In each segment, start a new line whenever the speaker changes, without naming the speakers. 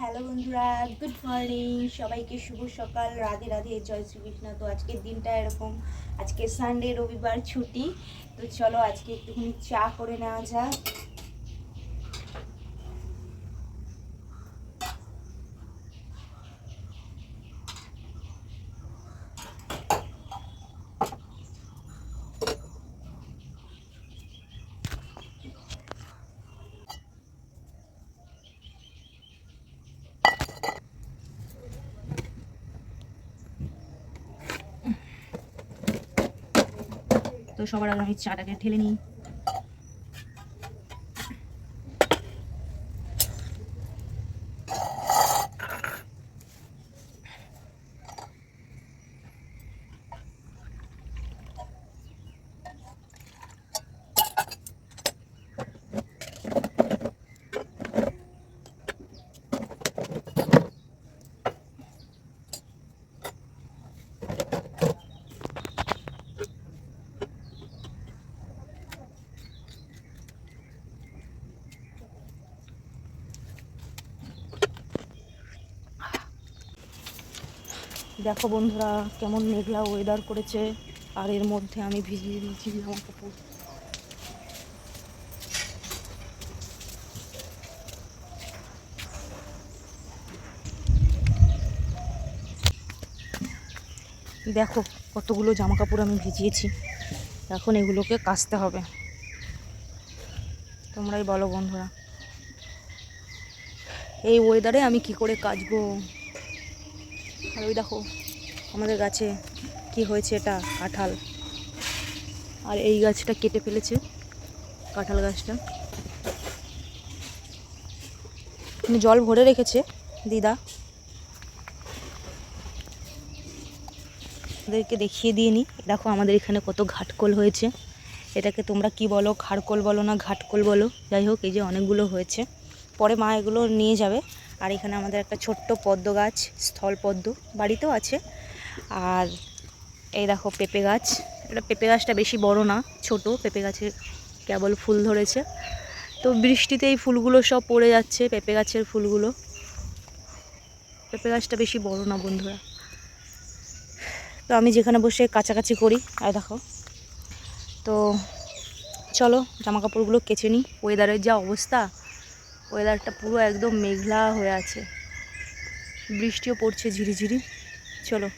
Hello বন্ধুরা good morning সবাইকে শুভ সকাল। রাধে রাধে, জয় শ্রীকৃষ্ণ। তো আজকের দিনটা এরকম। আজকে সানডে রবিবার ছুটি। তো চলো আজকে একটুখানি চা করে নেওয়া যাক। সবার আগে আমি চাটাকে ঠেলে নিই। দেখো বন্ধুরা, কেমন মেঘলা ওয়েদার করেছে। আর এর মধ্যে আমি ভিজিয়ে দিয়েছি জামা কাপড়। দেখো, কতগুলো জামা কাপড় আমি ভিজিয়েছি। এখন এগুলোকে কাচতে হবে। তোমরাই বলো বন্ধুরা। এই ওয়েদারে আমি কি করে কাচবো? আর ওই দেখো, আমাদের গাছে কি হয়েছে এটা? কাঁঠাল। আর এই গাছটা কেটে ফেলেছে, কাঁঠাল গাছটা। এখানে জল ভরে রেখেছে, দিদা। ওদেরকে দেখিয়ে দিয়ে নি। দেখো আমাদের এখানে কত ঘাটকোল হয়েছে। এটাকে তোমরা কি বলো, খাড়কোল বলো না ঘাটকোল বলো? যাই হোক, এই যে অনেকগুলো হয়েছে। পরে মা এগুলো নিয়ে যাবে। আর এখানে আমাদের একটা ছোট্ট পদ্ম গাছ, স্থল পদ্ম, বাড়িতেও আছে। আর এই দেখো পেঁপে গাছ। এটা পেঁপে গাছটা বেশি বড় না, ছোট। পেঁপে গাছে কেবল ফুল ধরেছে। তো বৃষ্টিতে এই ফুলগুলো সব পড়ে যাচ্ছে, পেঁপে গাছের ফুলগুলো। পেঁপে গাছটা বেশি বড় না, বন্ধুরা। তো আমি যেখানে বসে কাছাকাছি করি, আর দেখো। তো চলো জামা কাপড়গুলো কেচে নিই। ওয়েদারের যা অবস্থা। ওয়েদারটা পুরো একদম মেঘলা হয়ে আছে। বৃষ্টিও পড়ছে ঝিরিঝিরি। চলো।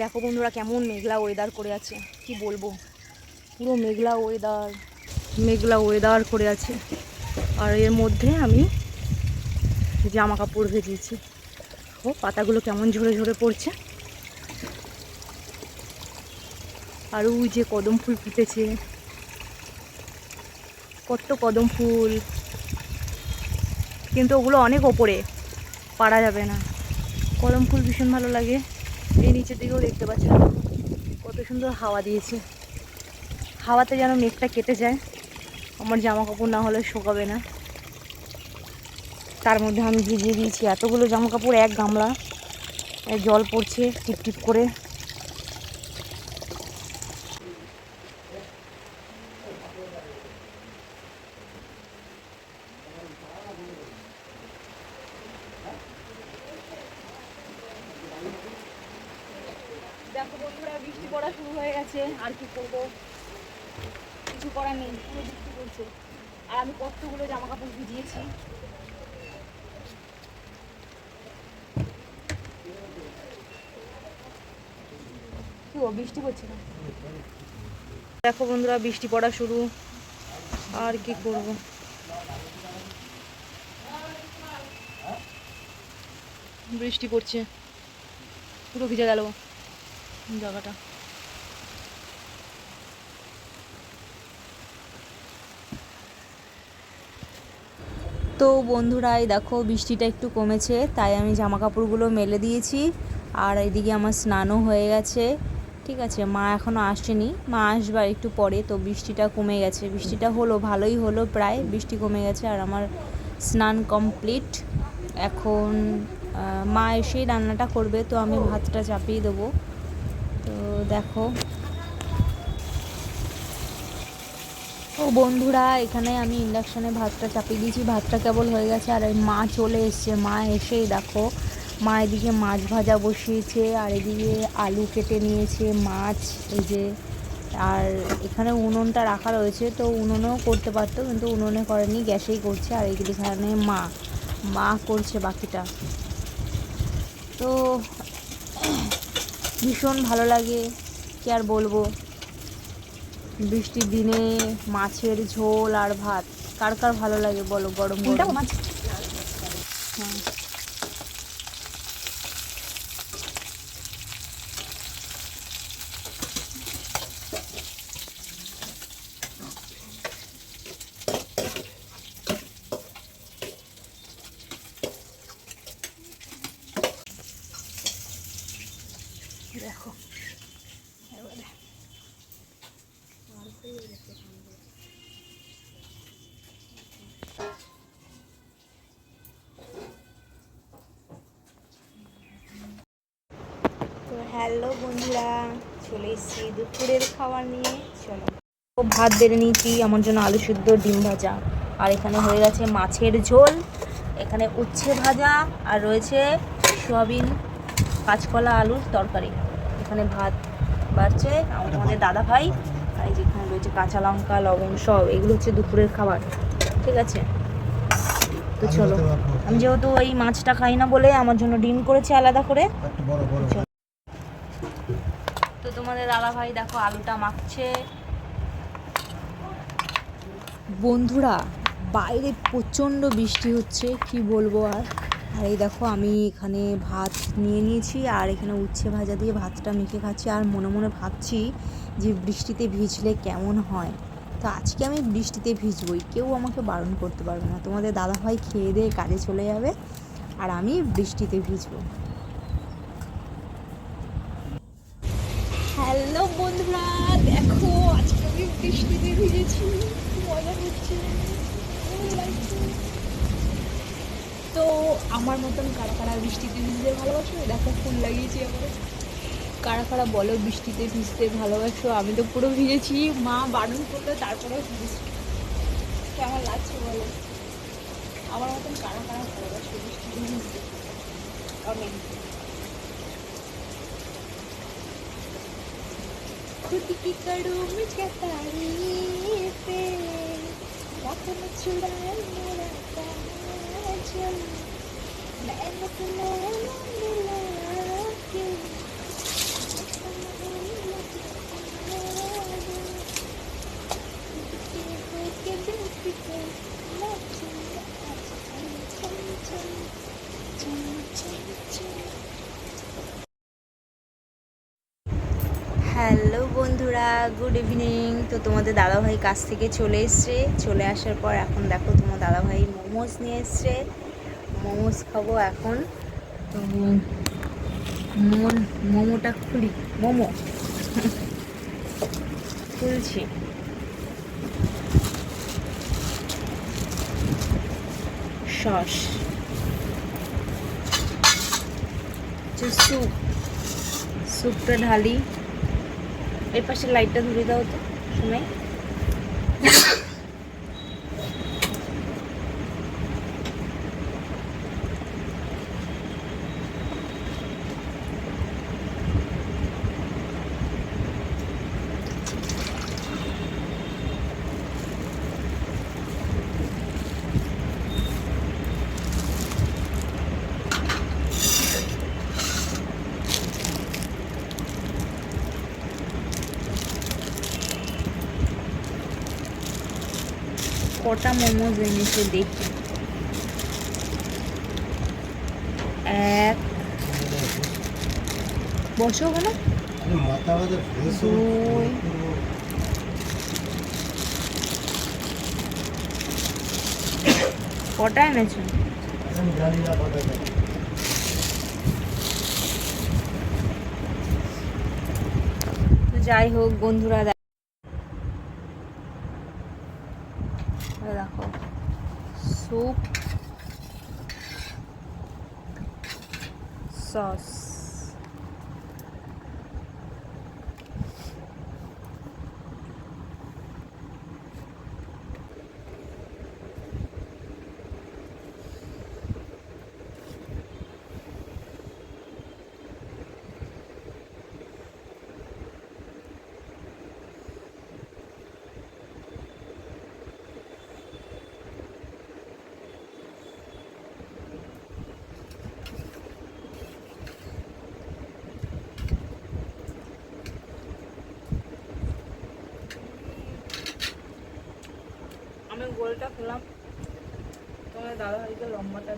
দেখো বন্ধুরা কেমন মেঘলা ওয়েদার করে আছে। কি বলব?
পুরো মেঘলা ওয়েদার মেঘলা ওয়েদার করে আছে। আর এর মধ্যে আমি জামা কাপড় ভেজিয়েছি ও, পাতাগুলো কেমন ঝরে ঝরে পড়ছে। আর ওই যে কদম ফুল ফুটেছে। কত কদম ফুল। কিন্তু ওগুলো অনেক ওপরে, পারা যাবে না। কদম ফুল ভীষণ ভালো লাগে। এই নিচের দিকেও দেখতে পাচ্ছেন। কত সুন্দর হাওয়া দিয়েছে। হাওয়াতে যেন মেঘটা কেটে যায়। আমার জামা কাপড় না হলে শোকাবে না। তার মধ্যে আমি ভিজিয়ে দিয়েছি। এতগুলো জামা কাপড় এক গামলা। জল পড়ছে টিপ টিপ করে। পড়া শুরু হয়ে গেছে, আর কি করব? কিছু করার নেই, পুরো বৃষ্টি পড়ছে। আর আমি কতগুলো জামা কাপড় ভিজিয়েছি বৃষ্টি না? দেখো বন্ধুরা, বৃষ্টি পড়া শুরু। আর কি করব? বৃষ্টি পড়ছে। পুরো ভিজে গেল জায়গাটা। তো বন্ধুরাই, দেখো বৃষ্টিটা একটু কমেছে, তাই আমি জামা কাপড়গুলো মেলে দিয়েছি আর এদিকে আমার স্নানও হয়ে গেছে। ঠিক আছে, মা এখনও আসেনি। মা আসবার একটু পরে, তো বৃষ্টিটা কমে গেছে। বৃষ্টিটা হলো, ভালোই হলো প্রায়, বৃষ্টি কমে গেছে আর আমার স্নান কমপ্লিট। এখন মা এসেই রান্নাটা করবে, তো আমি ভাতটা চাপিয়ে দেবো। তো দেখো ও বন্ধুরা, এখানে আমি ইন্ডাকশানে ভাতটা চাপিয়ে দিয়েছি। ভাতটা কেবল হয়ে গেছে আর মা চলে এসছে। মা এসেই দেখো, মা এদিকে মাছ ভাজা বসিয়েছে আর এদিকে আলু কেটে নিয়েছে, মাছ, এই যে, আর এখানে উনুনটা রাখা রয়েছে। তো উনুনেও করতে পারতো, কিন্তু উনুনে করেনি, গ্যাসেই করছে আর এখানে মা মা করছে বাকিটা। তো ভীষণ ভালো লাগে, কি আর বলব? বৃষ্টির দিনে মাছের ঝোল আর ভাত। কার কার ভালো লাগে বলো? গরম মাছ। হ্যাঁ দেখো এবারে তো হ্যালো বন্ধুরা চলে এসেছি দুপুরের খাবার নিয়ে। চলো। ভাত বেড়ে নিয়েছি আমার জন্য আলু সিদ্ধ ডিম ভাজা। আর এখানে হয়ে গেছে মাছের ঝোল এখানে উচ্ছে ভাজা আর রয়েছে সোয়াবিন কাঁচকলা আলুর তরকারি। এখানে ভাত বাড়ছে আমার আমাদের দাদা ভাই আর যেখানে রয়েছে কাঁচা লঙ্কা লবণ সব এগুলো হচ্ছে দুপুরের খাবার। ঠিক আছে? তো চলো। আমি যেহেতু ওই মাছটা খাই না বলে আমার জন্য ডিম করেছে আলাদা করে। তোমাদের দাদা ভাই দেখো আলুটা মাখছে। বন্ধুরা, বাইরে প্রচণ্ড বৃষ্টি হচ্ছে, কি বলব আর? আর এই দেখো, আমি এখানে ভাত নিয়ে নিয়েছি, আর এখানে উচ্ছে ভাজা দিয়ে ভাতটা মেখে খাচ্ছি, আর মনে মনে ভাবছি যে বৃষ্টিতে ভিজলে কেমন হয়। তো আজকে আমি বৃষ্টিতে ভিজবই, কেউ আমাকে বারণ করতে পারবে না। তোমাদের দাদা ভাই খেয়ে দিয়ে কাজে চলে যাবে, আর আমি বৃষ্টিতে ভিজবো হ্যালো বন্ধুরা দেখো আজকে আমি বৃষ্টিতে ভিজেছি মজা হচ্ছে তো আমার মতন কারা কারা বৃষ্টিতে ভিজতে ভালোবাসো? দেখো ফুল লাগিয়েছি আমার কারা কারা বলো বৃষ্টিতে ভিজতে ভালোবাসো? আমি তো পুরো ভিজেছি। মা বারণ করল, তারপরেও ভিজেছি। কেমন লাগছে বলো? আমার মতন কারা কারা ভালোবাসো বৃষ্টিতে ভিজতে। কমেন্ট खुद की कड़ू में क्या तारीफ़ रात में छुड़ाए मेरा काजल मैंने तो नैना मिला के গুড ইভিনিং। তো তোমাদের দাদাভাই কাছ থেকে চলে এসছে। চলে আসার পর এখন দেখো তোমার দাদাভাই মোমোস নিয়ে এসছে। মোমোস খাব এখন। তো মোমোর মোমোটা খুলি, মোমো। খুলছি সস। স্যুপ, স্যুপটা ঢালি। এর পাশে লাইটটা ধরে দাও তো সময় কটা মোমোজ এনেছে দেখি এক বসো ওখানে দুই। কটা এনেছো যাই হোক বন্ধুরা দেখ- এই দেখো স্যুপ সস আমি গোলটা খেলাম। তোমার দাদা ভাইকে লম্বাটা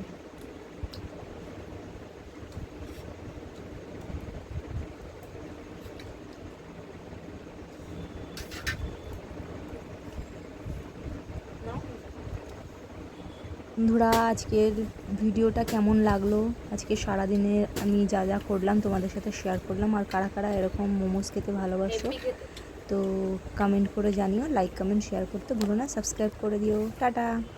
বন্ধুরা আজকের ভিডিওটা কেমন লাগল? আজকে সারাদিনে আমি যা যা করলাম তোমাদের সাথে শেয়ার করলাম। আর কারা কারা এরকম মোমোস খেতে ভালোবাসো? তো কমেন্ট করে জানিও লাইক কমেন্ট শেয়ার করতে ভুলো না সাবস্ক্রাইব করে দিও। টাটা!